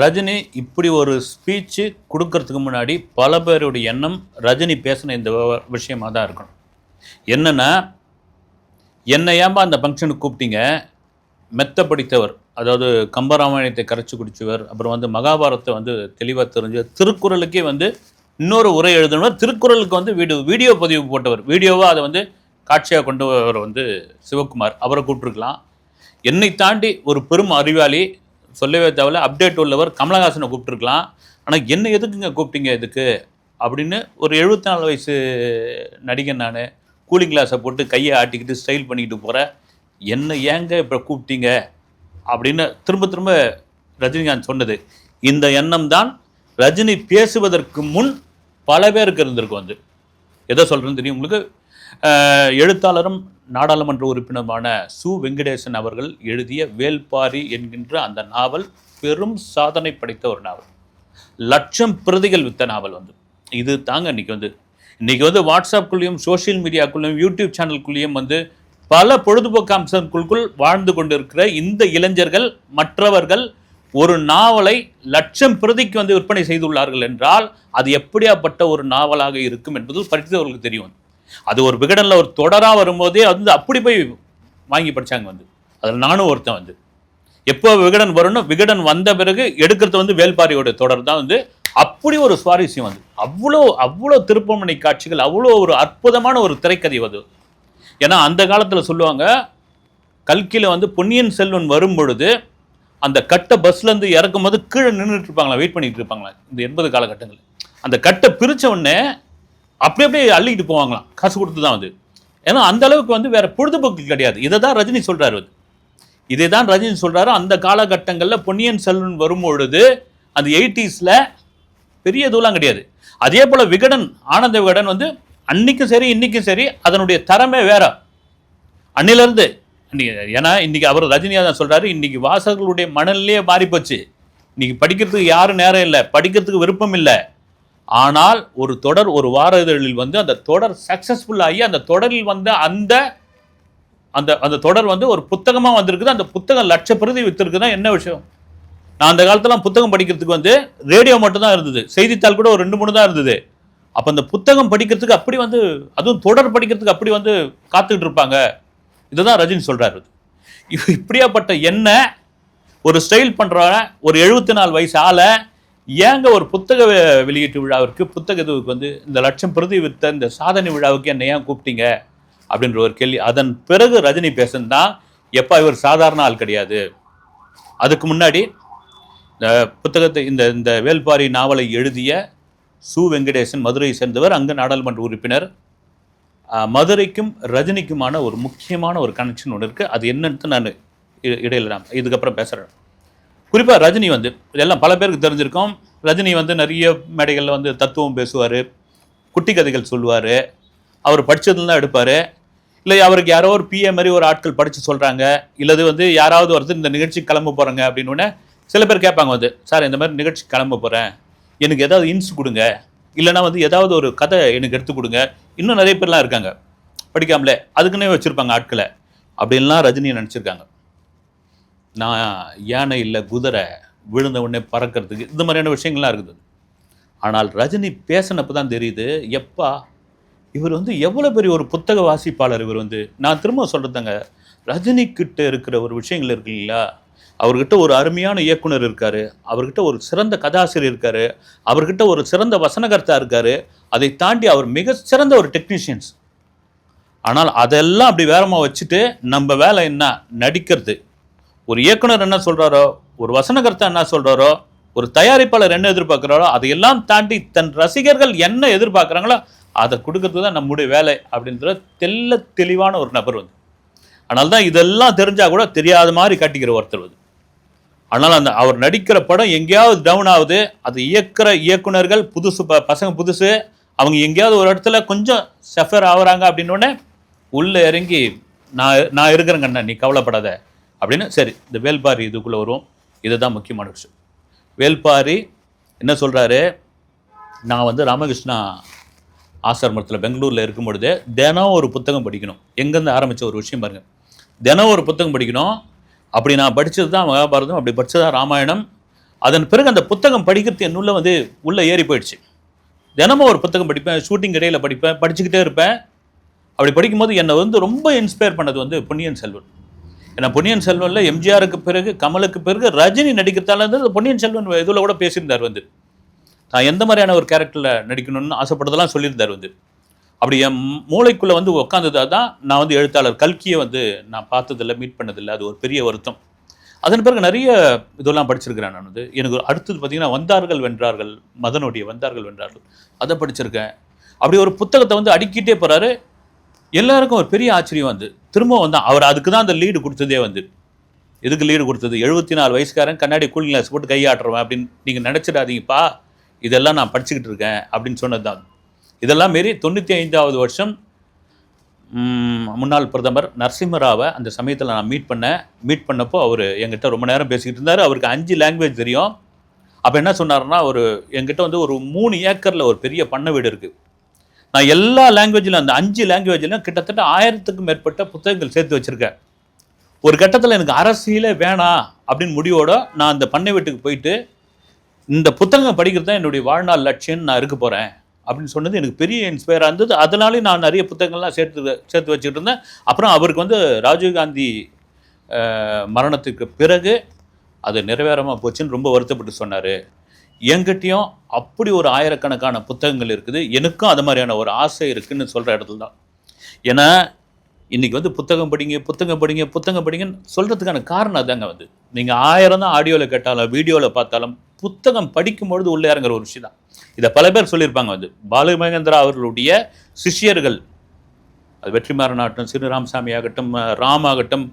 ரஜினி இப்படி ஒரு ஸ்பீச்சு கொடுக்கறதுக்கு முன்னாடி பல பேருடைய எண்ணம் ரஜினி பேசின இந்த விஷயமாக விஷயமா தான் இருக்கணும். என்னன்னா என்னை ஏன்பா அந்த ஃபங்க்ஷனுக்கு கூப்பிட்டீங்க? மெத்த படித்தவர் அதாவது கம்பராமாயணத்தை கரைச்சி குடிச்சவர் அப்புறம் வந்து மகாபாரத்தை வந்து தெளிவாக தெரிஞ்சவர் திருக்குறளுக்கே வந்து இன்னொரு உரை எழுதணும் திருக்குறளுக்கு வந்து வீடியோ வீடியோ பதிவு போட்டவர். வீடியோவாக அதை வந்து காட்சியாக கொண்டு வந்து சிவகுமார் அவரை கூப்பிட்டுருக்கலாம். என்னை தாண்டி ஒரு பெரும் அறிவாளி சொல்லவே தேவையில்ல. அப்டேட் உள்ளவர் கமலஹாசனை கூப்பிட்டுருக்கலாம். ஆனால் என்ன எதுக்குங்க கூப்பிட்டீங்க இதுக்கு? அப்படின்னு ஒரு 74 நாலு வயசு நடிகன் நான் கூலிங் கிளாஸை போட்டு கையை ஆட்டிக்கிட்டு ஸ்டைல் பண்ணிக்கிட்டு போகிறேன் என்ன ஏங்க இப்போ கூப்பிட்டீங்க? அப்படின்னு திரும்ப திரும்ப ரஜினிகாந்த் சொன்னது. இந்த எண்ணம் தான் ரஜினி பேசுவதற்கு முன் பல பேருக்கு இருந்திருக்கும் வந்து எதை சொல்கிறேன்னு தெரியும் உங்களுக்கு? எழுத்தாளரும் நாடாளுமன்ற உறுப்பினருமான சு. வெங்கடேசன் அவர்கள் எழுதிய வேல்பாரி என்கின்ற அந்த நாவல் பெரும் சாதனை படைத்த ஒரு நாவல். லட்சம் பிரதிகள் வித்த நாவல் வந்து. இது தாங்க இன்னைக்கு வந்து இன்றைக்கி வந்து வாட்ஸ்அப்குள்ளேயும் சோஷியல் மீடியாக்குள்ளேயும் யூடியூப் சேனல்குள்ளேயும் வந்து பல பொழுதுபோக்கு அம்சங்களுக்குள் வாழ்ந்து கொண்டிருக்கிற இந்த இளைஞர்கள் மற்றவர்கள் ஒரு நாவலை லட்சம் பிரதிக்கு வந்து விற்பனை செய்துள்ளார்கள் என்றால் அது எப்படியாப்பட்ட ஒரு நாவலாக இருக்கும் என்பது படித்தவர்களுக்கு தெரியும். அது ஒரு விகடனில் ஒரு தொடராக வரும்போதே வந்து அப்படி போய் வாங்கி படிச்சாங்க வந்து. அதில் நானும் ஒருத்தன் வந்து. எப்போ விகடன் வரும்னு விகடன் வந்த பிறகு எடுக்கிறது வந்து வேல்பாரியோட தொடர் தான் வந்து அப்படி ஒரு சுவாரஸ்யம் வந்து. அவ்வளோ அவ்வளோ திருப்பமணி காட்சிகள் அவ்வளோ ஒரு அற்புதமான ஒரு திரைக்கதை அது. ஏன்னா அந்த காலத்தில் சொல்லுவாங்க கல்கியில் வந்து பொன்னியின் செல்வன் வரும் பொழுது அந்த கட்டை பஸ்லேருந்து இறக்கும் போது கீழே நின்றுட்டு இருப்பாங்களா வெயிட் பண்ணிட்டு இருப்பாங்களா இந்த எண்பது காலகட்டங்கள் அந்த கட்டை பிரிச்ச உடனே அப்படியே அப்படியே அள்ளிக்கிட்டு போவாங்களாம். காசு கொடுத்து தான் வந்து ஏன்னா அந்த அளவுக்கு வந்து வேற பொழுதுபோக்கு கிடையாது. இதை தான் ரஜினி சொல்றாரு வந்து இதை தான் ரஜினி சொல்றாரு. அந்த காலகட்டங்களில் பொன்னியின் செல்வன் வரும்பொழுது அந்த எயிட்டிஸில் பெரிய இதுலாம் கிடையாது. அதே போல் விகடன் ஆனந்த விகடன் வந்து அன்னைக்கும் சரி இன்னைக்கும் சரி அதனுடைய தரமே வேற. அன்னிலிருந்து ஏன்னா இன்னைக்கு அவர் ரஜினியாக தான் சொல்றாரு இன்னைக்கு வாசகர்களுடைய மனநிலையே மாறிப்போச்சு. இன்னைக்கு படிக்கிறதுக்கு யாரும் நேரம் இல்லை படிக்கிறதுக்கு விருப்பம் இல்லை. ஆனால் ஒரு தொடர் ஒரு வார இதழில் வந்து அந்த தொடர் சக்சஸ்ஃபுல் ஆகி அந்த தொடரில் வந்த அந்த அந்த அந்த தொடர் வந்து ஒரு புத்தகமாக வந்திருக்குது. அந்த புத்தகம் லட்ச பிரதி வித்திருக்குன்னா என்ன விஷயம்? நான் அந்த காலத்தெல்லாம் புத்தகம் படிக்கிறதுக்கு வந்து ரேடியோ மட்டும்தான் இருந்தது. செய்தித்தாள் கூட ஒரு ரெண்டு மூணு தான் இருந்தது. அப்போ அந்த புத்தகம் படிக்கிறதுக்கு அப்படி வந்து அதுவும் தொடர் படிக்கிறதுக்கு அப்படி வந்து காத்துக்கிட்டு இருப்பாங்க. இதுதான் ரஜினி சொல்கிறாரு இப்படியாப்பட்ட என்ன ஒரு ஸ்டைல் பண்ணுற ஒரு எழுபத்தி நாலு வயசு ஆளை ஏங்க ஒரு புத்தக வெளியீட்டு விழாவிற்கு புத்தக இதுவுக்கு வந்து இந்த லட்சம் பிரதி வித்த இந்த சாதனை விழாவுக்கு என்ன ஏன் கூப்பிட்டீங்க? அப்படின்ற ஒரு கேள்வி. அதன் பிறகு ரஜினி பேசுனதான் எப்பா இவர் சாதாரண ஆள் கிடையாது. அதுக்கு முன்னாடி இந்த புத்தகத்தை இந்த இந்த வேல்பாரி நாவலை எழுதிய சு வெங்கடேசன் மதுரையை சேர்ந்தவர் அங்கு நாடாளுமன்ற உறுப்பினர். மதுரைக்கும் ரஜினிக்குமான ஒரு முக்கியமான ஒரு கனெக்ஷன் ஒன்று இருக்குது அது என்னன்னு நான் இ- இடையில நான் இதுக்கப்புறம் பேசுகிறேன் குறிப்பாக ரஜினி வந்து இதெல்லாம் பல பேருக்கு தெரிஞ்சிருக்கோம். ரஜினி வந்து நிறைய மேடைகளில் வந்து தத்துவம் பேசுவார் குட்டி கதைகள் சொல்லுவார் அவர் படித்ததுலாம் தான் எடுப்பார். இல்லை அவருக்கு யாரோ ஒரு பிஏ மாதிரி ஒரு ஆட்கள் படித்து சொல்கிறாங்க இல்லது வந்து யாராவது ஒருத்தர் இந்த நிகழ்ச்சி கிளம்ப போகிறாங்க அப்படின்னு உடனே சில பேர் கேட்பாங்க வந்து சார் இந்த மாதிரி நிகழ்ச்சி கிளம்ப போகிறேன் எனக்கு ஏதாவது இன்ஸ் கொடுங்க. இல்லைன்னா வந்து ஏதாவது ஒரு கதை எனக்கு எடுத்து கொடுங்க. இன்னும் நிறைய பேர்லாம் இருக்காங்க. படிக்காமலே அதுக்குன்னே வச்சுருப்பாங்க ஆட்களை. அப்படின்லாம் ரஜினி நினச்சிருக்காங்க. நான் யானை இல்லை குதிரை விழுந்த உடனே பறக்கிறதுக்கு இந்த மாதிரியான விஷயங்கள்லாம் இருக்குது. ஆனால் ரஜினி பேசினப்போ தான் தெரியுது எப்பா இவர் வந்து எவ்வளோ பெரிய ஒரு புத்தக வாசிப்பாளர் இவர் வந்து. நான் திரும்ப சொல்கிறதாங்க ரஜினி கிட்ட இருக்கிற ஒரு விஷயங்கள் இருக்கு இல்லைங்களா? அவர்கிட்ட ஒரு அருமையான இயக்குனர் இருக்கார் அவர்கிட்ட ஒரு சிறந்த கதாசிரியர் இருக்கார் அவர்கிட்ட ஒரு சிறந்த வசனகர்த்தா இருக்கார் அதை தாண்டி அவர் மிக சிறந்த ஒரு டெக்னீஷியன்ஸ். ஆனால் அதெல்லாம் அப்படி வேறமாக வச்சுட்டு நம்ம வேலை என்ன? நடிக்கிறது. ஒரு இயக்குனர் என்ன சொல்கிறாரோ ஒரு வசனகர்த்தா என்ன சொல்கிறாரோ ஒரு தயாரிப்பாளர் என்ன எதிர்பார்க்குறாரோ அதையெல்லாம் தாண்டி தன் ரசிகர்கள் என்ன எதிர்பார்க்குறாங்களோ அதை கொடுக்கறது தான் நம்முடைய வேலை அப்படின்ற தெல்ல தெளிவான ஒரு நபர் வந்து. ஆனால் தான் இதெல்லாம் தெரிஞ்சால் கூட தெரியாத மாதிரி காட்டிக்கிற ஒருத்தர் வந்து. ஆனால் அந்த அவர் நடிக்கிற படம் எங்கேயாவது டவுன் ஆகுது அது இயக்குற இயக்குனர்கள் புதுசு ப பசங்க புதுசு அவங்க எங்கேயாவது ஒரு இடத்துல கொஞ்சம் சஃபர் ஆகுறாங்க அப்படின்னோடனே உள்ளே இறங்கி நான் நான் இருக்கிறேங்கண்ணா நீ கவலைப்படாத அப்படின்னு சரி இந்த வேல்பாரி இதுக்குள்ளே வரும் இதுதான் முக்கியமான விஷயம். வேல்பாரி என்ன சொல்கிறாரு நான் வந்து ராமகிருஷ்ணா ஆசிரமத்தில் பெங்களூரில் இருக்கும் பொழுது தினம் ஒரு புத்தகம் படிக்கணும். எங்கேருந்து ஆரம்பித்த ஒரு விஷயம் பாருங்கள் தினம் ஒரு புத்தகம் படிக்கணும். அப்படி நான் படித்தது தான் மகாபாரதம் அப்படி படித்தது தான் ராமாயணம். அதன் பிறகு அந்த புத்தகம் படிக்கிறது என்னுள்ள வந்து உள்ளே ஏறி போயிடுச்சு. தினமும் ஒரு புத்தகம் படிப்பேன் ஷூட்டிங் இடையில் படிப்பேன் படிச்சுக்கிட்டே இருப்பேன். அப்படி படிக்கும்போது என்னை வந்து ரொம்ப இன்ஸ்பயர் பண்ணது வந்து பொன்னியின் செல்வன். ஏன்னா பொன்னியின் செல்வனில் எம்ஜிஆருக்கு பிறகு கமலுக்கு பிறகு ரஜினி நடிக்கிறதால இருந்து பொன்னியின் செல்வன் இதில் கூட பேசியிருந்தார் வந்து. நான் எந்த மாதிரியான ஒரு கேரக்டரில் நடிக்கணும்னு ஆசைப்பட்டதெல்லாம் சொல்லியிருந்தார் வந்து. அப்படி என் மூளைக்குள்ளே வந்து உட்காந்ததா தான் நான் வந்து எழுத்தாளர் கல்கியை வந்து நான் பார்த்ததில்ல மீட் பண்ணதில்லை. அது ஒரு பெரிய வருத்தம். அதன் பிறகு நிறைய இதெல்லாம் படிச்சிருக்கிறேன் நான் வந்து. எனக்கு அடுத்தது பார்த்தீங்கன்னா வந்தார்கள் வென்றார்கள் மதனுடைய வந்தார்கள் வென்றார்கள் அதை படிச்சிருக்கேன். அப்படி ஒரு புத்தகத்தை வந்து அடுக்கிட்டே போகிறாரு எல்லாருக்கும் ஒரு பெரிய ஆச்சரியம் வந்து. திரும்ப வந்தான். அவர் அதுக்கு தான் அந்த லீடு கொடுத்ததே வந்து. எதுக்கு லீடு கொடுத்தது? எழுபத்தி நாலு வயசுக்காரன் கண்ணாடி கூலிங் கிளாஸ் போட்டு கையாட்டுறவன் அப்படின்னு நீங்கள் நினச்சிடாதீங்கப்பா. இதெல்லாம் நான் படிச்சுக்கிட்டு இருக்கேன் அப்படின்னு சொன்னது தான் இதெல்லாம் மாரி தொண்ணூற்றி ஐந்தாவது வருஷம் முன்னாள் பிரதமர் நரசிம்மராவை அந்த சமயத்தில் நான் மீட் பண்ணேன். மீட் பண்ணப்போ அவர் என்கிட்ட ரொம்ப நேரம் பேசிக்கிட்டு இருந்தார். அவருக்கு அஞ்சு லாங்குவேஜ் தெரியும். அப்போ என்ன சொன்னார்னா ஒரு என்கிட்ட வந்து ஒரு மூணு ஏக்கரில் ஒரு பெரிய பண்ணை வீடு இருக்குது நான் எல்லா லாங்குவேஜிலும் அந்த அஞ்சு லாங்குவேஜிலும் கிட்டத்தட்ட ஆயிரத்துக்கும் மேற்பட்ட புத்தகங்கள் சேர்த்து வச்சுருக்கேன். ஒரு கட்டத்தில் எனக்கு அரசியலே வேணாம் அப்படின்னு முடிவோட நான் அந்த பண்ணை வீட்டுக்கு போயிட்டு இந்த புத்தகம் படிக்கிறது தான் என்னுடைய வாழ்நாள் லட்சியம்னு நான் இருக்க போகிறேன் அப்படின்னு சொன்னது எனக்கு பெரிய இன்ஸ்பயராக இருந்தது. அதனாலே நான் நிறைய புத்தகங்கள்லாம் சேர்த்து சேர்த்து வச்சுட்டு இருந்தேன். அப்புறம் அவருக்கு வந்து ராஜீவ்காந்தி மரணத்துக்கு பிறகு அது நிறைவேறமாக போச்சுன்னு ரொம்ப வருத்தப்பட்டு சொன்னார். என்கிட்டையும் அப்படி ஒரு ஆயிரக்கணக்கான புத்தகங்கள் இருக்குது. எனக்கும் அது மாதிரியான ஒரு ஆசை இருக்குதுன்னு சொல்கிற இடத்துல தான் ஏன்னா இன்றைக்கி வந்து புத்தகம் படிங்க புத்தகம் படிங்க புத்தகம் படிங்கன்னு சொல்கிறதுக்கான காரணம் அதாங்க வந்து நீங்கள் ஆயிரம் தான் ஆடியோவில் கேட்டாலும் வீடியோவில் பார்த்தாலும் புத்தகம் படிக்கும்பொழுது உள்ளே இறங்குற ஒரு விஷயம் தான் இதை பல பேர் சொல்லியிருப்பாங்க வந்து பாலுமகேந்திரா அவர்களுடைய சிஷ்யர்கள் அது வெற்றிமாறன் ஆகட்டும் சிறு ராமசாமி ஆகட்டும் ராம் ஆகட்டும்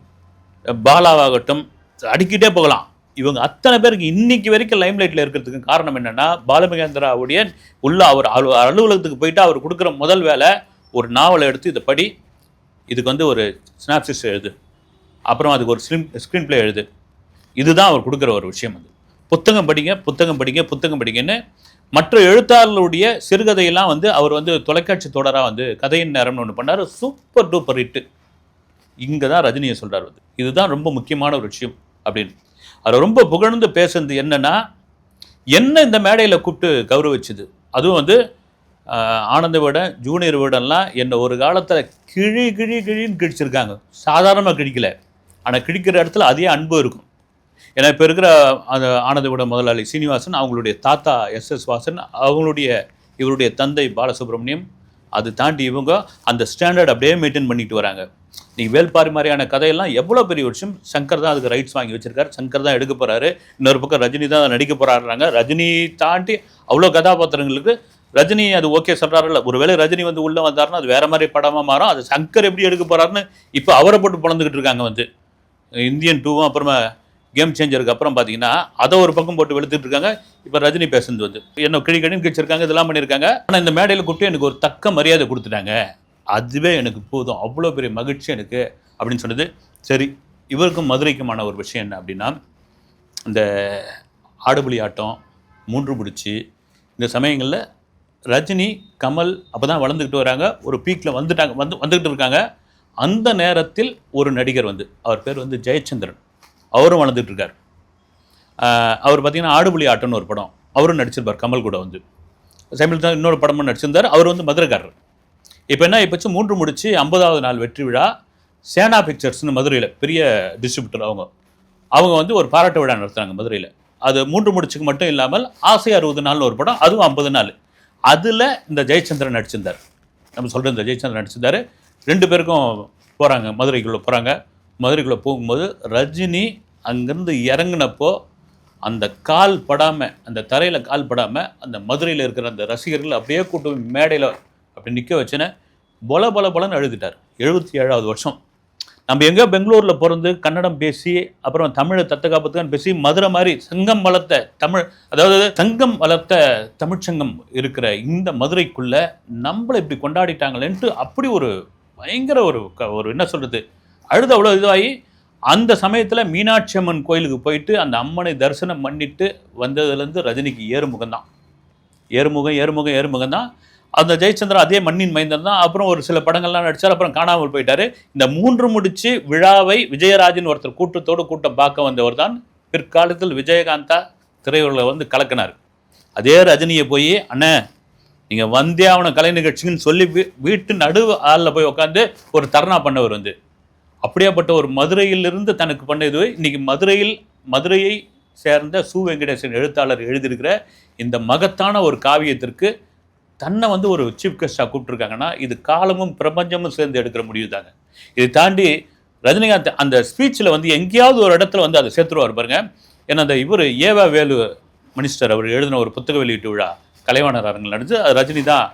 பாலாவாகட்டும் அடிக்கிட்டே போகலாம். இவங்க அத்தனை பேருக்கு இன்னைக்கு வரைக்கும் லைம்லைட்டில் இருக்கிறதுக்கு காரணம் என்னன்னா பாலமகேந்திராவுடைய உள்ள அவர் அலு அலுவலகத்துக்கு போயிட்டு அவர் கொடுக்குற முதல் வேலை ஒரு நாவலை எடுத்து இதை படி இதுக்கு வந்து ஒரு ஸ்னாப்சிஸ் எழுது. அப்புறம் அதுக்கு ஒரு ஸ்லிம் ஸ்க்ரீன் பிளே எழுது. இதுதான் அவர் கொடுக்குற ஒரு விஷயம் அது. புத்தகம் படிங்க புத்தகம் படிங்க புத்தகம் படிங்கன்னு மற்ற எழுத்தாளர்களுடைய சிறுகதையெல்லாம் வந்து அவர் வந்து தொலைக்காட்சி தொடராக வந்து கதையின் நேரம்னு ஒன்று பண்ணார். Super duper hit. இங்கே தான் ரஜினியை சொல்கிறார் வந்து. இதுதான் ரொம்ப முக்கியமான ஒரு விஷயம் அப்படின்னு. அதை ரொம்ப புகழ்ந்து பேசுனது என்னன்னா என்ன இந்த மேடையில் கூப்பிட்டு கௌரவிச்சுது? அதுவும் வந்து ஆனந்த விட ஜூனியர் விடெல்லாம் என்னை ஒரு காலத்தில் கிழி கிழி கிழின்னு கிழிச்சிருக்காங்க. சாதாரணமாக கிழிக்கல. ஆனால் கிழிக்கிற இடத்துல அதே அன்பு இருக்கும். ஏன்னா இப்போ இருக்கிற அந்த ஆனந்த முதலாளி சீனிவாசன் அவங்களுடைய தாத்தா எஸ் எஸ் வாசன் அவங்களுடைய இவருடைய தந்தை பாலசுப்ரமணியம் அது தாண்டி இவங்க அந்த ஸ்டாண்டர்ட் அப்படியே மெயின்டைன் பண்ணிட்டு வராங்க. நீ வேல்பாரி மாதிரியான கதையெல்லாம் எவ்வளோ பெரிய விஷயம். சங்கர் தான் அதுக்கு ரைட்ஸ் வாங்கி வச்சிருக்காரு. சங்கர் தான் எடுக்க போகிறாரு இன்னொரு பக்கம் ரஜினி தான் நடிக்க போறாருறாங்க ரஜினி தாண்டி அவ்வளோ கதாபாத்திரங்களுக்கு ரஜினி அது ஓகே சொல்கிறாருல்ல ஒருவேளை ரஜினி வந்து உள்ளே வந்தாருன்னா அது வேற மாதிரி படமாக மாறும். அது சங்கர் எப்படி எடுக்க போகிறாருன்னு இப்போ அவரை போட்டு பிறந்துக்கிட்டு இருக்காங்க வந்து. இந்தியன் டூவும் அப்புறமா கேம் சேஞ்சருக்கு அப்புறம் பார்த்தீங்கன்னா அதை ஒரு பக்கம் போட்டு வெளுத்துட்டு இருக்காங்க. இப்போ ரஜினி பேசுனது வந்து. என்ன கிழி கிழின்னு கிழிச்சிருக்காங்க இதெல்லாம் பண்ணியிருக்காங்க. ஆனால் இந்த மேடையில் கூப்பிட்டு எனக்கு ஒரு தக்க மரியாதை கொடுத்துட்டாங்க. அதுவே எனக்கு போதும். அவ்வளோ பெரிய மகிழ்ச்சி எனக்கு அப்படின்னு சொன்னது. சரி இவருக்கும் மதுரைக்குமான ஒரு விஷயம் என்ன அப்படின்னா இந்த ஆடுபுலி ஆட்டம் மூன்று பிடிச்சி இந்த சமயங்களில் ரஜினி கமல் அப்போ தான் வளர்ந்துக்கிட்டு வராங்க. ஒரு பீக்கில் வந்துட்டாங்க வந்து வந்துக்கிட்டு இருக்காங்க. அந்த நேரத்தில் ஒரு நடிகர் வந்து அவர் பேர் வந்து ஜெயச்சந்திரன். அவரும் வளர்ந்துட்டு இருக்கார். அவர் பார்த்தீங்கன்னா ஆடுபுலி ஆட்டம்னு ஒரு படம். அவரும் நடிச்சிருப்பார் கமல் கூட வந்து. சமீபத்தில் இன்னொரு படமும் நடிச்சிருந்தார். அவர் வந்து மதுரைக்காரர். இப்போ என்ன இப்போச்சு மூன்று முடிச்சு ஐம்பதாவது நாள் வெற்றி விழா சேனா பிக்சர்ஸ்னு மதுரையில் பெரிய டிஸ்ட்ரிபியூட்டர் அவங்க. அவங்க வந்து ஒரு பாராட்டு விழா நடத்துகிறாங்க மதுரையில். அது மூன்று முடிச்சுக்கு மட்டும் இல்லாமல் ஆசை அறுபது நாள்னு ஒரு படம் அதுவும் ஐம்பது நாள். அதில் இந்த ஜெயச்சந்திரன் நடிச்சிருந்தார். நம்ம சொல்கிற இந்த ஜெயச்சந்திரன் நடிச்சிருந்தார். ரெண்டு பேருக்கும் போகிறாங்க மதுரைக்குள்ளே போகிறாங்க மதுரைக்குள்ளே போகும்போது ரஜினி அங்கேருந்து இறங்குனப்போ அந்த கால் படாமல் அந்த தரையில் கால் படாமல் அந்த மதுரையில் இருக்கிற அந்த ரசிகர்கள் அப்படியே கூட்டு மேடையில் அப்படி நிற்க வச்சுன்னு பொல பொல பொலன்னு அழுதுட்டார். எழுபத்தி ஏழாவது வருஷம். நம்ம எங்கே பெங்களூரில் பிறந்து கன்னடம் பேசி அப்புறம் தமிழை தத்தகாப்பத்துக்கான்னு பேசி மதுரை மாதிரி சங்கம் வளர்த்த தமிழ் அதாவது சங்கம் வளர்த்த தமிழ்ச்சங்கம் இருக்கிற இந்த மதுரைக்குள்ளே நம்மளை இப்படி கொண்டாடிட்டாங்களேன்ட்டு அப்படி ஒரு பயங்கர ஒரு க- ஒரு என்ன சொல்கிறது அழுத அவ்வளோ இதுவாகி அந்த சமயத்தில் மீனாட்சி அம்மன் கோயிலுக்கு போயிட்டு அந்த அம்மனை தரிசனம் பண்ணிட்டு வந்ததுலேருந்து ரஜினிக்கு ஏறுமுகம் தான் ஏறுமுகம் ஏறுமுகம் ஏறுமுகம் தான் அந்த ஜெயச்சந்திரன் அதே மண்ணின் மைந்தன் தான். அப்புறம் ஒரு சில படங்கள்லாம் நடிச்சார். அப்புறம் காணாமல் போயிட்டாரு. இந்த மூன்று முடிச்சு விழாவை விஜயராஜன் ஒருத்தர் கூட்டத்தோடு கூட்டம் பார்க்க வந்தவர் தான் பிற்காலத்தில் விஜயகாந்தா திரையுலகில் வந்து கலக்கினார். அதே ரஜினியை போய் அண்ணே நீங்கள் வந்தே அவனை கலை நிகழ்ச்சின்னு சொல்லி வீ- வீட்டு நடு ஆளில் போய் உட்காந்து ஒரு தர்ணா பண்ணவர் வந்து. அப்படியாப்பட்ட ஒரு மதுரையிலிருந்து தனக்கு பண்ணது இன்னைக்கு மதுரையில் மதுரையை சேர்ந்த சு வெங்கடேசன் எழுத்தாளர் எழுதியிருக்கிற இந்த மகத்தான ஒரு காவியத்திற்கு தன்னை வந்து ஒரு சீஃப் கெஸ்டாக கூப்பிட்டுருக்காங்கன்னா இது காலமும் பிரபஞ்சமும் சேர்ந்து எடுக்கிற முடிவு தாங்க இதை தாண்டி ரஜினிகாந்த் அந்த ஸ்பீச்சில் வந்து எங்கேயாவது ஒரு இடத்துல வந்து அதை சேர்த்துருவார் பாருங்க. ஏன்னா அந்த இவர் ஏவா வேலு மினிஸ்டர் அவர் எழுதின ஒரு புத்தக வெளியீட்டு விழா கலைவாணர் அரங்கில் நடந்து அது ரஜினி தான்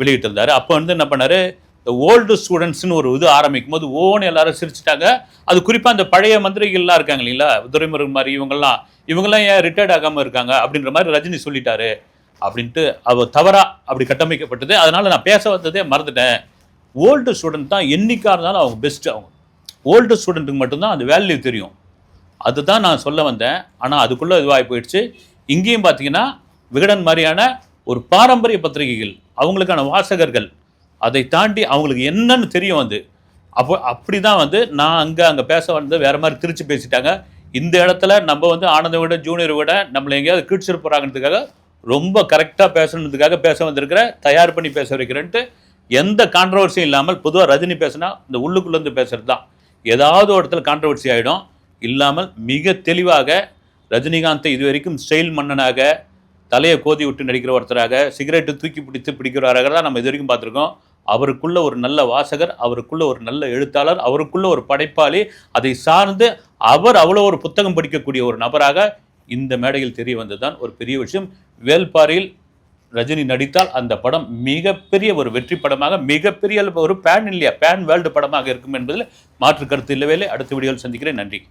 வெளியிட்டிருந்தார். அப்போ வந்து என்ன பண்ணார்? இந்த ஓல்டு ஸ்டூடெண்ட்ஸ்னு ஒரு இது ஆரம்பிக்கும் போது ஓன்னு எல்லாரும் சிரிச்சிட்டாங்க. அது குறிப்பாக அந்த பழைய மந்திரிகள்லாம் இருக்காங்க இல்லைங்களா? துரைமுருகன் மாதிரி இவங்கெல்லாம் இவங்கெல்லாம் ஏன் ரிட்டையர்ட் ஆகாமல் இருக்காங்க? அப்படின்ற மாதிரி ரஜினி சொல்லிட்டாரு. அப்படின்ட்டு அவ தவறா அப்படி கட்டமைக்கப்பட்டது. அதனால் நான் பேச வந்ததே மறந்துட்டேன். ஓல்டு ஸ்டூடெண்ட் தான் என்றைக்காக இருந்தாலும் அவங்க பெஸ்ட் அவங்க. ஓல்டு ஸ்டூடெண்ட்டுக்கு மட்டும்தான் அந்த வேல்யூ தெரியும். அதுதான் நான் சொல்ல வந்தேன். ஆனால் அதுக்குள்ளே இதுவாகி போயிடுச்சு. இங்கேயும் பார்த்தீங்கன்னா விகடன் மாதிரியான ஒரு பாரம்பரிய பத்திரிகைகள் அவங்களுக்கான வாசகர்கள் அதை தாண்டி அவங்களுக்கு என்னன்னு தெரியும் வந்து. அப்போ அப்படி தான் வந்து நான் அங்கே அங்கே பேச வந்து வேறு மாதிரி திருச்சி பேசிட்டாங்க. இந்த இடத்துல நம்ம வந்து ஆனந்த விட ஜூனியர் விட நம்மளை எங்கேயாவது கீழ்ச்சிட்டு போகிறாங்கிறதுக்காக ரொம்ப கரெக்டாக பேசணுன்றதுக்காக பேச வந்திருக்கிற தயார் பண்ணி பேச வைக்கிறேன்ட்டு எந்த கான்ட்ரவர்சியும் இல்லாமல் பொதுவாக ரஜினி பேசுனா இந்த உள்ளுக்குள்ளேருந்து பேசுறது தான் ஏதாவது ஒரு இடத்துல கான்ட்ரவர்சி ஆகிடும் இல்லாமல் மிக தெளிவாக ரஜினிகாந்தை இதுவரைக்கும் ஸ்டைல் மன்னனாக தலையை கோதி விட்டு நடிக்கிற ஒருத்தராக சிகரெட்டு தூக்கி பிடித்து பிடிக்கிறவராக தான் நம்ம இது வரைக்கும் பார்த்துருக்கோம். அவருக்குள்ள ஒரு நல்ல வாசகர் அவருக்குள்ள ஒரு நல்ல எழுத்தாளர் அவருக்குள்ள ஒரு படைப்பாளி அதை சார்ந்து அவர் அவ்வளோ ஒரு புத்தகம் படிக்கக்கூடிய ஒரு நபராக இந்த மேடையில் தெரிய வந்ததுதான் ஒரு பெரிய விஷயம். வேல்பாரியில் ரஜினி நடித்தால் அந்த படம் மிகப்பெரிய ஒரு வெற்றி படமாக மிகப்பெரிய ஒரு பேன் இல்லையா பேன் வேர்ல்டு படமாக இருக்கும் என்பதில் மாற்று கருத்து இல்லவே இல்லை. அடுத்த வீடியோவில் சந்திக்கிறேன். நன்றி.